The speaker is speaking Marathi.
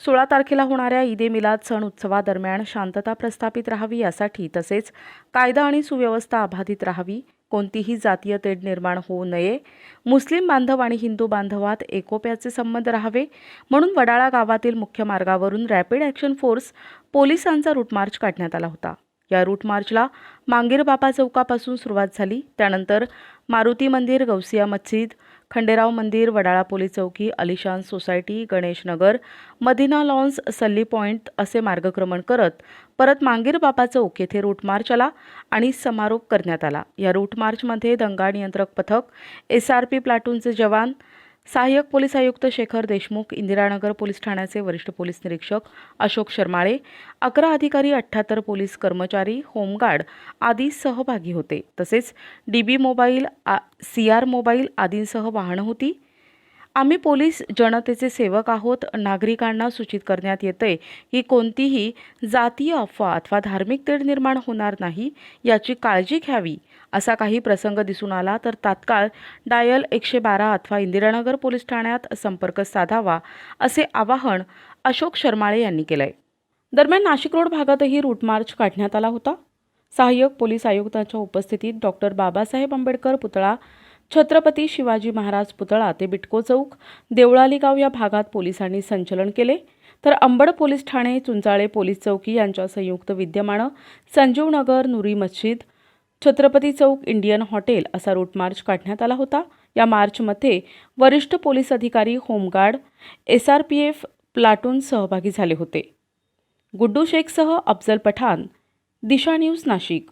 सोळा तारखेला होणाऱ्या ईद ए मिलाद सण उत्सवादरम्यान शांतता प्रस्थापित राहावी यासाठी तसेच कायदा आणि सुव्यवस्था अबाधित राहावी कोणतीही जातीय तेढ निर्माण होऊ नये. मुस्लिम बांधव आणि हिंदू बांधवात एकोप्याचे संबंध राहावे. म्हणून वडाळा गावातील मुख्य मार्गावरून रॅपिड ॲक्शन फोर्स पोलिसांचा रूट मार्च काढण्यात आला होता. या रूट मार्चला मांगीर बापा चौकापासून सुरुवात झाली. त्यानंतर मारुती मंदिर गौसिया मस्जिद खंडेराव मंदिर वडाळा पोलीस चौकी अलिशान सोसायटी गणेशनगर मदिना लॉन्स सल्ली पॉईंट असे मार्गक्रमण करत परत मांगीर बापा चौक येथे रूट मार्च आला आणि समारोप करण्यात आला. या रूट मार्चमध्ये दंगा नियंत्रक पथक एस आर पी प्लाटूनचे जवान सहाय्यक पोलीस आयुक्त शेखर देशमुख इंदिरानगर पोलीस ठाण्याचे वरिष्ठ पोलीस निरीक्षक अशोक शर्माळे अकरा अधिकारी अठ्ठ्याहत्तर पोलीस कर्मचारी होमगार्ड आदी सहभागी होते. तसेच D B mobile C R mobile आदींसह वाहनं होती. आम्ही पोलीस जनतेचे सेवक आहोत. नागरिकांना सूचित करण्यात येते की कोणतीही जातीय अफवा अथवा धार्मिक तेढ निर्माण होणार नाही याची काळजी घ्यावी. असा काही प्रसंग दिसून आला तर तात्काळ डायल एकशे बारा अथवा इंदिरानगर पोलीस ठाण्यात संपर्क साधावा असे आवाहन अशोक शर्माळे यांनी केलंय. दरम्यान नाशिक रोड भागातही रूट मार्च काढण्यात आला होता. सहाय्यक पोलीस आयुक्तांच्या उपस्थितीत डॉक्टर बाबासाहेब आंबेडकर पुतळा छत्रपती शिवाजी महाराज पुतळा ते बिटको चौक देवळाली गाव या भागात पोलिसांनी संचलन केले. तर अंबड पोलीस ठाणे चुंचाळे पोलीस चौकी यांच्या संयुक्त विद्यमानं संजीवनगर नुरी मस्जिद छत्रपती चौक इंडियन हॉटेल असा रूट मार्च काढण्यात आला होता. या मार्चमध्ये वरिष्ठ पोलीस अधिकारी home guard S R P F platoon सहभागी झाले होते. गुड्डू शेखसह अफजल पठाण दिशा न्यूज नाशिक.